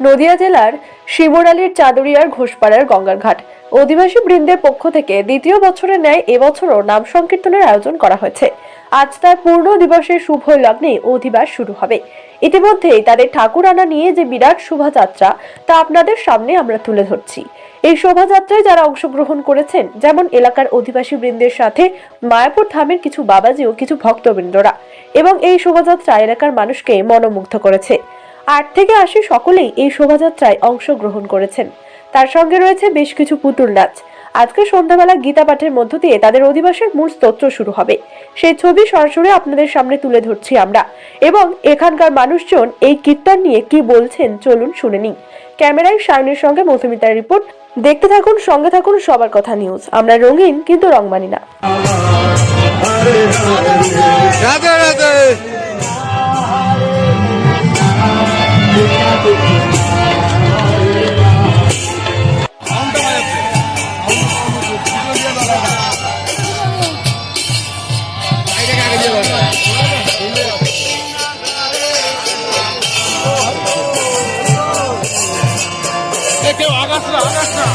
নদিয়া জেলার শিবরালির চাদুরিয়ার ঘোষপাড়ার গঙ্গার ঘাট অধিবাসী বৃন্দের পক্ষ থেকে দ্বিতীয় বছরের ন্যায় এবছরও নাম সংকীর্তনের আয়োজন করা হয়েছে। আজ তার পূর্ণ দিবসের শুভ লগ্নে অধিবাস শুরু হবে। ইতিমধ্যেই তাদের ঠাকুর আনা নিয়ে যে বিরাট শোভাযাত্রা, তা আপনাদের সামনে আমরা তুলে ধরছি। এই শোভাযাত্রায় যারা অংশগ্রহণ করেছেন, যেমন এলাকার অধিবাসী বৃন্দের সাথে মায়াপুর ধামের কিছু বাবাজি ও কিছু ভক্তবৃন্দরা। এবং এই শোভাযাত্রা এলাকার মানুষকে মনোমুগ্ধ করেছে। আট থেকে আশি সকলেই এই শোভাযাত্রায় অংশগ্রহণ করেছেন। তার সঙ্গে রয়েছে বেশ কিছু পুতুল নাচ। আজকে সন্ধ্যাবেলা গীতা পাঠের মধ্য দিয়ে তাদের অধিবাসের মূল স্তোত্র শুরু হবে। সেই ছবি সরাসরি আপনাদের সামনে তুলে ধরছি আমরা। এবং এখানকার মানুষজন এই কীর্তন নিয়ে কি বলছেন চলুন শুনে নিই। ক্যামেরায় সায়নের সঙ্গে মৌসুমিতার রিপোর্ট। দেখতে থাকুন, সঙ্গে থাকুন সবার কথা নিউজ। আমরা রঙিন, কিন্তু রং মানি না কেউ আগাস না আগাস না